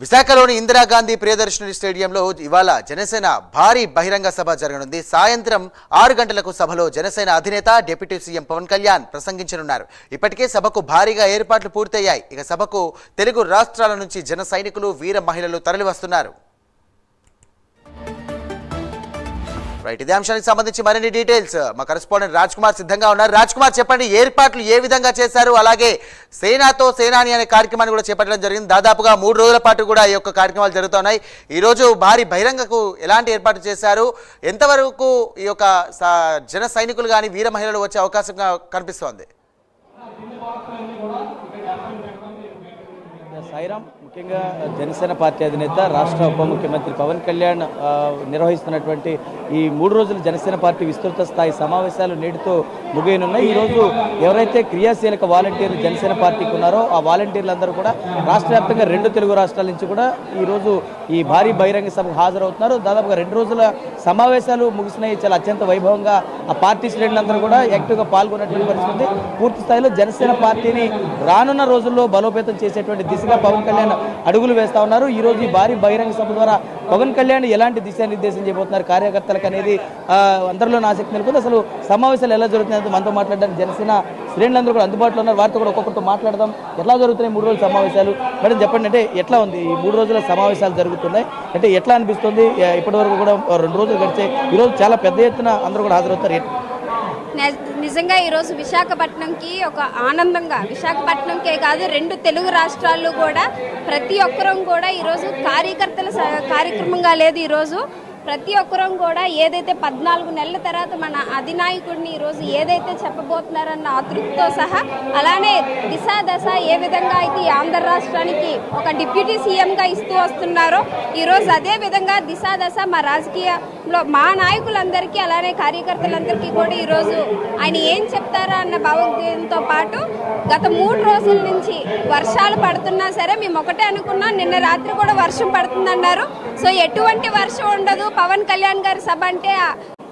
విశాఖలోని ఇందిరాగాంధీ ప్రియదర్శిని స్టేడియంలో ఇవాళ జనసేన భారీ బహిరంగ సభ జరగనుంది. సాయంత్రం ఆరు గంటలకు సభలో జనసేన అధినేత డిప్యూటీ సీఎం పవన్ కళ్యాణ్ ప్రసంగించనున్నారు. ఇప్పటికే సభకు భారీగా ఏర్పాట్లు పూర్తయ్యాయి. ఇక సభకు తెలుగు రాష్ట్రాల నుంచి జన సైనికులు వీర మహిళలు తరలివస్తున్నారు. రైట్ ఇదే అంశానికి సంబంధించి మరిన్ని డీటెయిల్స్ మా కరెస్పాండెంట్ రాజ్ కుమార్ సిద్ధంగా ఉన్నారు. రాజ్ కుమార్ చెప్పండి ఏర్పాట్లు ఏ విధంగా చేశారు? అలాగే సేనాతో సేనాని అనే కార్యక్రమాన్ని కూడా చేపట్టడం జరిగింది. దాదాపుగా మూడు రోజుల పాటు కూడా ఈ యొక్క కార్యక్రమాలు జరుగుతున్నాయి. ఈ రోజు భారీ బహిరంగకు ఎలాంటి ఏర్పాటు చేశారు? ఎంతవరకు ఈ యొక్క స- జన సైనికులు కానీ వీర మహిళలు వచ్చే అవకాశంగా కనిపిస్తోంది? సాయిరామ్ ముఖ్యంగా జనసేన పార్టీ అధినేత రాష్ట్ర ఉప ముఖ్యమంత్రి పవన్ కళ్యాణ్ నిర్వహిస్తున్నటువంటి ఈ మూడు రోజుల జనసేన పార్టీ విస్తృత స్థాయి సమావేశాలు నేటితో ముగియనున్నాయి. ఈరోజు ఎవరైతే క్రియాశీలక వాలంటీర్లు జనసేన పార్టీకి ఉన్నారో ఆ వాలంటీర్లందరూ కూడా రాష్ట్ర వ్యాప్తంగా రెండు తెలుగు రాష్ట్రాల నుంచి కూడా ఈరోజు ఈ భారీ బహిరంగ సభకు హాజరవుతున్నారు. దాదాపుగా రెండు రోజుల సమావేశాలు ముగిసినాయి. చాలా అత్యంత వైభవంగా ఆ పార్టీ శ్రేణులందరూ కూడా యాక్టివ్గా పాల్గొన్నటువంటి పరిస్థితి. పూర్తి స్థాయిలో జనసేన పార్టీని రానున్న రోజుల్లో బలోపేతం చేసేటువంటి దిశగా పవన్ కళ్యాణ్ అడుగులు వేస్తా ఉన్నారు. ఈ రోజు ఈ భారీ బహిరంగ సభ ద్వారా పవన్ కళ్యాణ్ ఎలాంటి దిశానిర్దేశం చేయబోతున్నారు? కార్యకర్తలకు అనేది అందరిలో ఆసక్తి నెలకొంది. అసలు సమావేశాలు ఎలా జరుగుతున్నాయి మనతో మాట్లాడడానికి జనసేన శ్రేణులందరూ కూడా అందుబాటులో ఉన్నారు. వారితో కూడా ఒక్కొక్కరితో మాట్లాడదాం. ఎట్లా జరుగుతున్నాయి మూడు రోజుల సమావేశాలు? మేడం చెప్పండి. అంటే ఎట్లా ఉంది? ఈ మూడు రోజుల సమావేశాలు జరుగుతున్నాయి. అంటే ఎట్లా అనిపిస్తుంది? ఇప్పటివరకు ఇప్పటి వరకు కూడా రెండు రోజులు గడిచే ఈ రోజు చాలా పెద్ద ఎత్తున అందరూ కూడా హాజరవుతారు. నిజంగా ఈరోజు విశాఖపట్నంకి ఒక ఆనందంగా విశాఖపట్నంకే కాదు రెండు తెలుగు రాష్ట్రాల్లో కూడా ప్రతి ఒక్కరం కూడా ఈరోజు కార్యకర్తల స- కార్యక్రమంగా లేదు ఈరోజు ప్రతి ఒక్కరం కూడా ఏదైతే పద్నాలుగు నెలల తర్వాత మన అధినాయకుడిని ఈరోజు ఏదైతే చెప్పబోతున్నారన్న అతృప్తితో సహా అలానే దిశ దశ ఏ విధంగా అయితే ఆంధ్ర రాష్ట్రానికి ఒక డిప్యూటీ సీఎంగా ఇస్తూ వస్తున్నారో ఈరోజు అదే విధంగా దిశ దశ మా రాజకీయంలో మా నాయకులందరికీ అలానే కార్యకర్తలందరికీ కూడా ఈరోజు ఆయన ఏం చెప్తారా అన్న భావోద్వేగంతో పాటు గత మూడు రోజుల నుంచి వర్షాలు పడుతున్నా సరే మేము ఒకటే అనుకున్నాం. నిన్న రాత్రి కూడా వర్షం పడుతుందన్నారు. సో ఎటువంటి వర్షం ఉండదు. పవన్ కళ్యాణ్ గారి సభ అంటే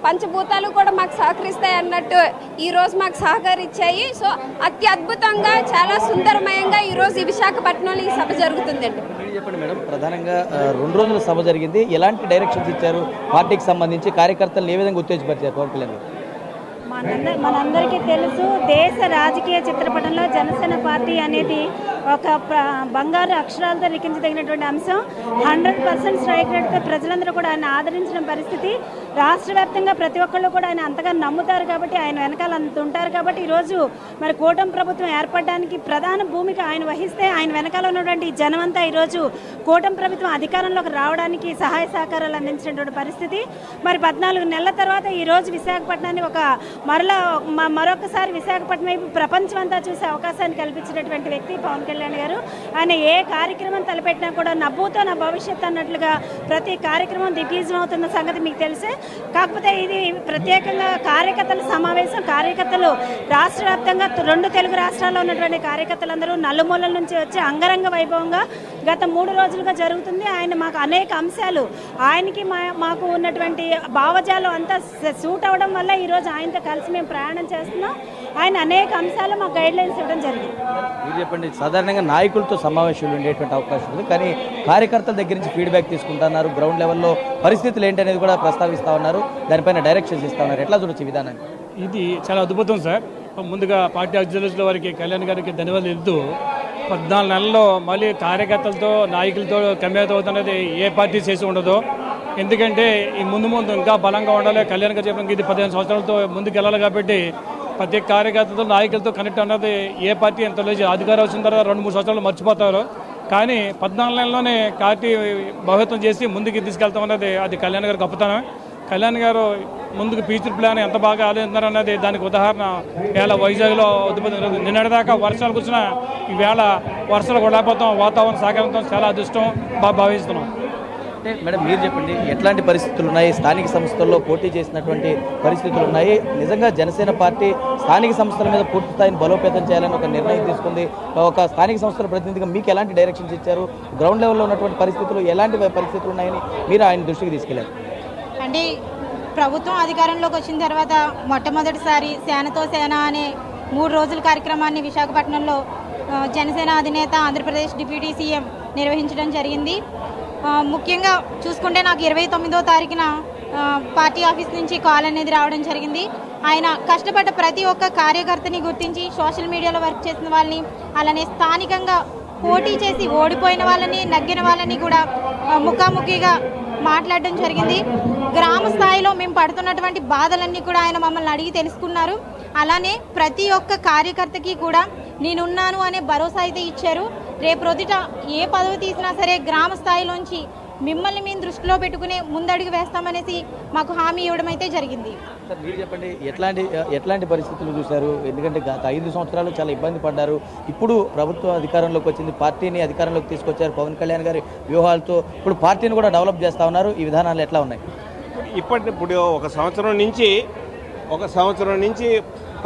పంచభూతాలు కూడా మాకు సహకరిస్తాయి అన్నట్టు ఈరోజు మాకు సహకరించాయి. సో అతి అద్భుతంగా చాలా సుందరమయంగా ఈరోజు ఈ విశాఖపట్నంలో ఈ సభ జరుగుతుందండి. చెప్పండి మేడం. ప్రధానంగా రెండు రోజుల సభ జరిగింది. ఎలాంటి డైరెక్షన్స్ ఇచ్చారు? పార్టీకి సంబంధించి కార్యకర్తలు ఏ విధంగా ఉత్తేజపరిచారు పవన్ కళ్యాణ్ గారు? మనందరి మనందరికీ తెలుసు దేశ రాజకీయ చిత్రపటంలో జనసేన పార్టీ అనేది ఒక బంగారు అక్షరాలతో లిఖించదగినటువంటి అంశం. హండ్రెడ్ పర్సెంట్ స్ట్రైక్ రేట్తో ప్రజలందరూ కూడా ఆయన ఆదరించిన పరిస్థితి. రాష్ట్ర వ్యాప్తంగా ప్రతి ఒక్కళ్ళు కూడా ఆయన అంతగా నమ్ముతారు కాబట్టి ఆయన వెనకాల అంత ఉంటారు కాబట్టి ఈరోజు మరి కూటమి ప్రభుత్వం ఏర్పడడానికి ప్రధాన భూమిక ఆయన వహిస్తే ఆయన వెనకాల ఉన్నటువంటి జనమంతా ఈరోజు కూటమి ప్రభుత్వం అధికారంలోకి రావడానికి సహాయ సహకారాలు అందించినటువంటి పరిస్థితి. మరి పద్నాలుగు నెలల తర్వాత ఈరోజు విశాఖపట్నాన్ని ఒక మరలా మరొకసారి విశాఖపట్నం వైపు ప్రపంచం అంతా చూసే అవకాశాన్ని కల్పించినటువంటి వ్యక్తి పవన్ కళ్యాణ్ గారు. ఆయన ఏ కార్యక్రమం తలపెట్టినా కూడా నవ్వుతో నా భవిష్యత్ అన్నట్లుగా ప్రతి కార్యక్రమం దిగ్విజయం అవుతున్న సంగతి మీకు తెలిసే. కాకపోతే ఇది ప్రత్యేకంగా కార్యకర్తల సమావేశం. కార్యకర్తలు రాష్ట్ర వ్యాప్తంగా రెండు తెలుగు రాష్ట్రాల్లో ఉన్నటువంటి కార్యకర్తలందరూ నలుమూలల నుంచి వచ్చి అంగరంగ వైభవంగా గత మూడు రోజులుగా జరుగుతుంది. ఆయన మాకు అనేక అంశాలు ఆయనకి మా మాకు ఉన్నటువంటి భావజాలం అంతా సూట్ అవడం వల్ల ఈరోజు ఆయనతో కలిసి మేము ప్రయాణం చేస్తున్నాం. ఆయన అనేక అంశాలు మాకు గైడ్ లైన్స్ ఇవ్వడం జరిగింది. మీరు చెప్పండి సాధారణంగా నాయకులతో సమావేశాలు ఉండేటువంటి అవకాశం ఉంది కానీ కార్యకర్తల దగ్గర నుంచి ఫీడ్బ్యాక్ తీసుకుంటున్నారు గ్రౌండ్ లెవెల్లో పరిస్థితులు ఏంటనేది కూడా ప్రస్తావిస్తా ఉన్నారు దానిపైన డైరెక్షన్స్ ఇస్తా ఉన్నారు. ఎట్లా చూడొచ్చు విధానాన్ని? ఇది చాలా అద్భుతం సార్. ముందుగా పార్టీ అధ్యక్షుల వారికి కళ్యాణ్ గారికి ధన్యవాదాలు చెప్తూ పద్నాలుగు నెలల్లో మళ్ళీ కార్యకర్తలతో నాయకులతో కమ్మేత అవుతున్నది ఏ పార్టీ చేసి ఉండదు ఎందుకంటే ఈ ముందు ముందు ఇంకా బలంగా ఉండాలి. కళ్యాణ్ గారు చెప్పిన ఇది పదిహేను సంవత్సరాలతో ముందుకు వెళ్ళాలి కాబట్టి ప్రతి కార్యకర్తతో నాయకులతో కనెక్ట్ అన్నది ఏ పార్టీ ఎంత లేదు అధికారం వచ్చిన తర్వాత రెండు మూడు సంవత్సరాలు మర్చిపోతారు. కానీ పద్నాలుగు నెలల్లోనే పార్టీ బహుత్వం చేసి ముందుకు తీసుకెళ్తాం అన్నది అది కళ్యాణ్ గారు గొప్పతనం. కళ్యాణ్ గారు ముందుకు ఫ్యూచర్ ప్లాన్ ఎంత బాగా ఆలోచిస్తున్నారు అన్నది దానికి ఉదాహరణ వేళ వైజాగ్లో అద్భుతం నిన్నటిదాకా వర్షాలు కూర్చున్న ఈవేళ వర్షాలు కొడకపోతాం వాతావరణ సహకారంతో చాలా అదృష్టం బాగా భావిస్తున్నాం. అంటే మేడం మీరు చెప్పండి ఎట్లాంటి పరిస్థితులు ఉన్నాయి? స్థానిక సంస్థల్లో పోటీ చేసినటువంటి పరిస్థితులు ఉన్నాయి. నిజంగా జనసేన పార్టీ స్థానిక సంస్థల మీద పూర్తి స్థాయిని బలోపేతం చేయాలని ఒక నిర్ణయం తీసుకుంది. ఒక స్థానిక సంస్థల ప్రతినిధిగా మీకు ఎలాంటి డైరెక్షన్స్ ఇచ్చారు? గ్రౌండ్ లెవెల్లో ఉన్నటువంటి పరిస్థితులు ఎలాంటి పరిస్థితులు ఉన్నాయని మీరు ఆయన దృష్టికి తీసుకెళ్ళారు. అంటే ప్రభుత్వం అధికారంలోకి వచ్చిన తర్వాత మొట్టమొదటిసారి సేనతో సేన అనే మూడు రోజుల కార్యక్రమాన్ని విశాఖపట్నంలో జనసేన అధినేత ఆంధ్రప్రదేశ్ డిప్యూటీ సీఎం నిర్వహించడం జరిగింది. ముఖ్యంగా చూసుకుంటే నాకు ఇరవై తొమ్మిదో తారీఖున పార్టీ ఆఫీస్ నుంచి కాల్ అనేది రావడం జరిగింది. ఆయన కష్టపడ్డ ప్రతి ఒక్క కార్యకర్తని గుర్తించి సోషల్ మీడియాలో వర్క్ చేసిన వాళ్ళని అలానే స్థానికంగా పోటీ చేసి ఓడిపోయిన వాళ్ళని నగ్గిన వాళ్ళని కూడా ముఖాముఖిగా మాట్లాడడం జరిగింది. గ్రామ స్థాయిలో మేము పడుతున్నటువంటి బాధలన్నీ కూడా ఆయన మమ్మల్ని అడిగి తెలుసుకున్నారు. అలానే ప్రతి ఒక్క కార్యకర్తకి కూడా నేనున్నాను అనే భరోసా అయితే ఇచ్చారు. రేపు రొద్దుట ఏ పదవి తీసినా సరే గ్రామ స్థాయిలోంచి మిమ్మల్ని మేము దృష్టిలో పెట్టుకునే ముందడుగు వేస్తామనేసి మాకు హామీ ఇవ్వడం అయితే జరిగింది. సార్ మీరు చెప్పండి ఎట్లాంటి ఎట్లాంటి పరిస్థితులు చూశారు? ఎందుకంటే గత ఐదు సంవత్సరాలు చాలా ఇబ్బంది పడ్డారు. ఇప్పుడు ప్రభుత్వం అధికారంలోకి వచ్చింది పార్టీని అధికారంలోకి తీసుకొచ్చారు పవన్ కళ్యాణ్ గారి వ్యూహాలతో. ఇప్పుడు పార్టీని కూడా డెవలప్ చేస్తా ఉన్నారు. ఈ విధానాలు ఎట్లా ఉన్నాయి? ఇప్పటి ఇప్పుడు ఒక సంవత్సరం నుంచి ఒక సంవత్సరం నుంచి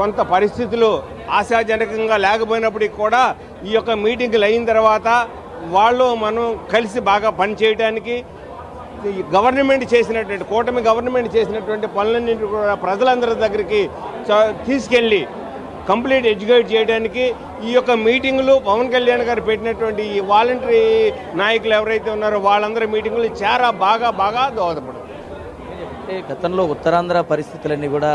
కొంత పరిస్థితులు ఆశాజనకంగా లేకపోయినప్పటికీ కూడా ఈ యొక్క మీటింగ్లు అయిన తర్వాత వాళ్ళు మనం కలిసి బాగా పనిచేయడానికి ఈ గవర్నమెంట్ చేసినటువంటి కూటమి గవర్నమెంట్ చేసినటువంటి పనులన్నింటి కూడా ప్రజలందరి దగ్గరికి చ- తీసుకెళ్ళి కంప్లీట్ ఎడ్యుకేట్ చేయడానికి ఈ యొక్క మీటింగులు పవన్ కళ్యాణ్ గారు పెట్టినటువంటి ఈ వాలంటరీ నాయకులు ఎవరైతే ఉన్నారో వాళ్ళందరి మీటింగులు చాలా బాగా బాగా దోహదపడుతుంది అంటే గతంలో ఉత్తరాంధ్ర పరిస్థితులన్నీ కూడా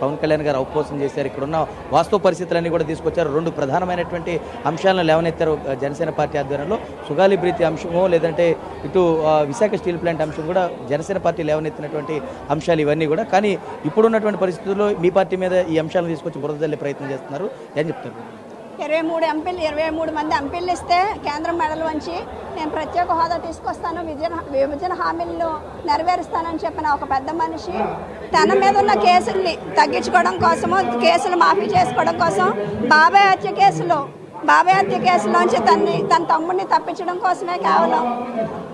పవన్ కళ్యాణ్ గారు అవపోసం చేశారు. ఇక్కడ ఉన్న వాస్తవ పరిస్థితులన్నీ కూడా తీసుకొచ్చారు. రెండు ప్రధానమైనటువంటి అంశాలను లేవనెత్తారు జనసేన పార్టీ ఆధ్వర్యంలో. సుగాలి బ్రీతి అంశము లేదంటే ఇటు విశాఖ స్టీల్ ప్లాంట్ అంశం కూడా జనసేన పార్టీ లేవనెత్తినటువంటి అంశాలు ఇవన్నీ కూడా. కానీ ఇప్పుడున్నటువంటి పరిస్థితుల్లో మీ పార్టీ మీద ఈ అంశాలను తీసుకొచ్చి బురద ప్రయత్నం చేస్తున్నారు. ఏం చెప్తారు? ఇరవై మూడు ఎంపీలు ఇరవై మూడు మంది ఎంపీలు ఇస్తే కేంద్రం మెడలు వంచి నేను ప్రత్యేక హోదా తీసుకొస్తాను విభజన విభజన హామీలను నెరవేరుస్తానని చెప్పిన ఒక పెద్ద మనిషి తన మీద ఉన్న కేసుల్ని తగ్గించుకోవడం కోసము కేసులు మాఫీ చేసుకోవడం కోసం బాబాయ్ హత్య కేసులో బాబాయ్ హత్య కేసులోంచి తన్ని తన తమ్ముడిని తప్పించడం కోసమే కేవలం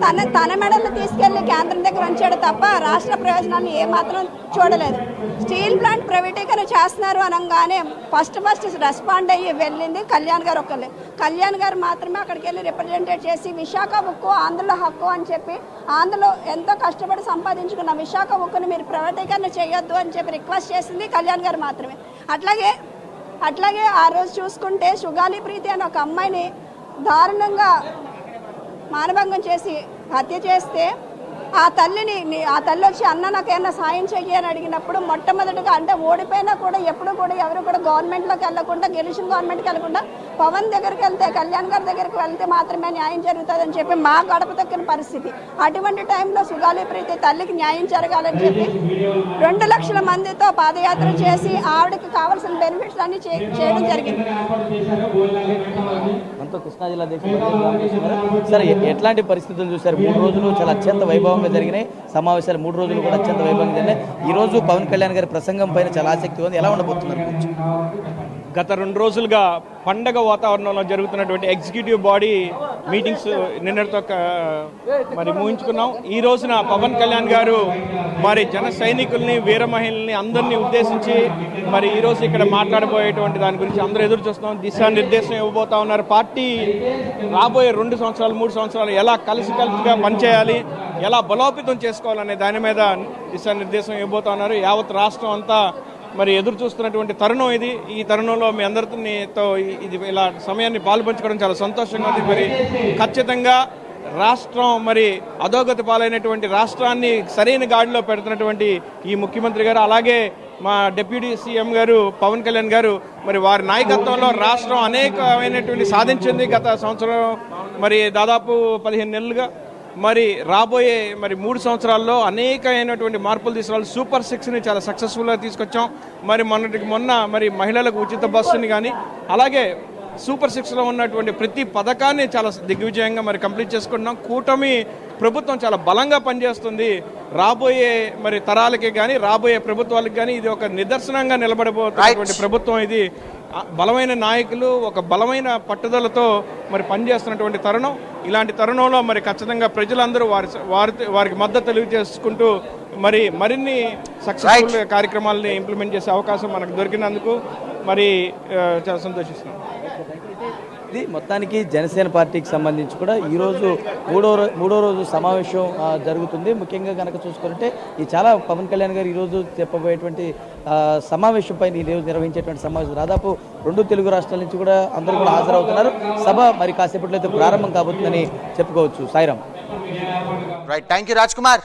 తన తన మెడల్ని తీసుకెళ్ళి కేంద్రం దగ్గర ఉంచాడు తప్ప రాష్ట్ర ప్రయోజనాన్ని ఏమాత్రం చూడలేదు. స్టీల్ ప్లాంట్ ప్రైవేటీకరణ చేస్తున్నారు అనగానే ఫస్ట్ ఫస్ట్ రెస్పాండ్ అయ్యి వెళ్ళింది కళ్యాణ్ గారు ఒకళ్ళే కళ్యాణ్ గారు మాత్రమే అక్కడికి వెళ్ళి రిప్రజెంటేట్ చేసి విశాఖ ఉక్కు ఆంధ్రలో హక్కు అని చెప్పి ఆంధ్రలో ఎంతో కష్టపడి సంపాదించుకున్న విశాఖ ఉక్కుని మీరు ప్రైవేటీకరణ చేయొద్దు అని చెప్పి రిక్వెస్ట్ చేసింది కళ్యాణ్ గారు మాత్రమే. అట్లాగే అట్లాగే ఆ రోజు చూసుకుంటే సుగాలి ప్రీతి అనే ఒక అమ్మాయిని దారుణంగా మానభంగం చేసి హత్య చేస్తే ఆ తల్లిని ఆ తల్లి వచ్చి అన్న నాకేమన్నా సాయం చెయ్యి అని అడిగినప్పుడు మొట్టమొదటిగా అంటే ఓడిపోయినా కూడా ఎప్పుడు కూడా ఎవరు కూడా గవర్నమెంట్లోకి వెళ్ళకుండా గెలిచిన గవర్నమెంట్కి వెళ్ళకుండా పవన్ దగ్గరికి వెళ్తే కళ్యాణ్ గారి దగ్గరికి వెళ్తే మాత్రమే న్యాయం జరుగుతుందని చెప్పి మా గడప తక్కిన పరిస్థితి. అటువంటి టైంలో సుగాలి ప్రీతి తల్లికి న్యాయం జరగాలని చెప్పి రెండు లక్షల మందితో పాదయాత్ర చేసి ఆవిడకి కావాల్సిన బెనిఫిట్స్ అన్ని చేయడం జరిగింది. కృష్ణా జిల్లా సార్ ఎట్లాంటి పరిస్థితులు చూశారు? మూడు రోజులు చాలా అత్యంత వైభవంగా జరిగినాయి. సమావేశాలు మూడు రోజులు కూడా అత్యంత వైభవంగా జరిగినాయి. ఈ రోజు పవన్ కళ్యాణ్ గారి ప్రసంగం పైన చాలా ఆసక్తి ఉంది. ఎలా ఉండబోతున్నారు? గత రెండు రోజులుగా పండగ వాతావరణంలో జరుగుతున్నటువంటి ఎగ్జిక్యూటివ్ బాడీ మీటింగ్స్ నిన్నటితో మరి ముగించుకున్నాం. ఈ రోజున పవన్ కళ్యాణ్ గారు మరి జన సైనికుల్ని వీర మహిళల్ని అందరినీ ఉద్దేశించి మరి ఈరోజు ఇక్కడ మాట్లాడబోయేటువంటి దాని గురించి అందరూ ఎదురు చూస్తున్నాం. దిశానిర్దేశం ఇవ్వబోతా ఉన్నారు. పార్టీ రాబోయే రెండు సంవత్సరాలు మూడు సంవత్సరాలు ఎలా కలిసి కలిసిగా పనిచేయాలి? ఎలా బలోపేతం చేసుకోవాలనే దాని మీద దిశానిర్దేశం ఇవ్వబోతా ఉన్నారు. యావత్ రాష్ట్రం అంతా మరి ఎదురు చూస్తున్నటువంటి తరుణం ఇది. ఈ తరుణంలో మీ అందరితో ఇది ఇలా సమయాన్ని పాల్పంచుకోవడం చాలా సంతోషంగా ఉంది. మరి ఖచ్చితంగా రాష్ట్రం మరి అధోగతి పాలైనటువంటి రాష్ట్రాన్ని సరైన గాడిలో పెడుతున్నటువంటి ఈ ముఖ్యమంత్రి గారు అలాగే మా డిప్యూటీ సీఎం గారు పవన్ కళ్యాణ్ గారు మరి వారి నాయకత్వంలో రాష్ట్రం అనేకమైనటువంటి సాధించింది గత సంవత్సరం మరి దాదాపు పదిహేను నెలలుగా మరి రాబోయే మరి మూడు సంవత్సరాల్లో అనేకమైనటువంటి మార్పులు తీసుకురావాలి. సూపర్ సిక్స్ని చాలా సక్సెస్ఫుల్గా తీసుకొచ్చాం. మరి మొన్నటికి మొన్న మరి మహిళలకు ఉచిత బస్సుని కానీ అలాగే సూపర్ సిక్స్లో ఉన్నటువంటి ప్రతి పథకాన్ని చాలా దిగ్విజయంగా మరి కంప్లీట్ చేసుకుంటున్నాం. కూటమి ప్రభుత్వం చాలా బలంగా పనిచేస్తుంది. రాబోయే మరి తరాలకి కానీ రాబోయే ప్రభుత్వాలకు కానీ ఇది ఒక నిదర్శనంగా నిలబడబోతున్నటువంటి ప్రభుత్వం ఇది. బలమైన నాయకులు ఒక బలమైన పట్టుదలతో మరి పనిచేస్తున్నటువంటి తరుణం. ఇలాంటి తరుణంలో మరి ఖచ్చితంగా ప్రజలందరూ వారి వారి వారికి మద్దతు తెలియజేసుకుంటూ మరి మరిన్ని సక్సెస్ఫుల్ కార్యక్రమాలని ఇంప్లిమెంట్ చేసే అవకాశం మనకు దొరికినందుకు మరి చాలా సంతోషిస్తున్నాం. ఇది మొత్తానికి జనసేన పార్టీకి సంబంధించి కూడా ఈరోజు మూడో రోజు మూడో రోజు సమావేశం జరుగుతుంది. ముఖ్యంగా కనుక చూసుకుంటే ఈ చాలా పవన్ కళ్యాణ్ గారు ఈరోజు చెప్పబోయేటువంటి సమావేశం సమావేశంపై ఈరోజు నిర్వహించేటువంటి సమావేశం దాదాపు రెండు తెలుగు రాష్ట్రాల నుంచి కూడా అందరూ కూడా హాజరవుతున్నారు. సభ మరి కాసేపట్లో అయితే ప్రారంభం కాబోతుందని చెప్పుకోవచ్చు. Sairam. Right thank you Raj Kumar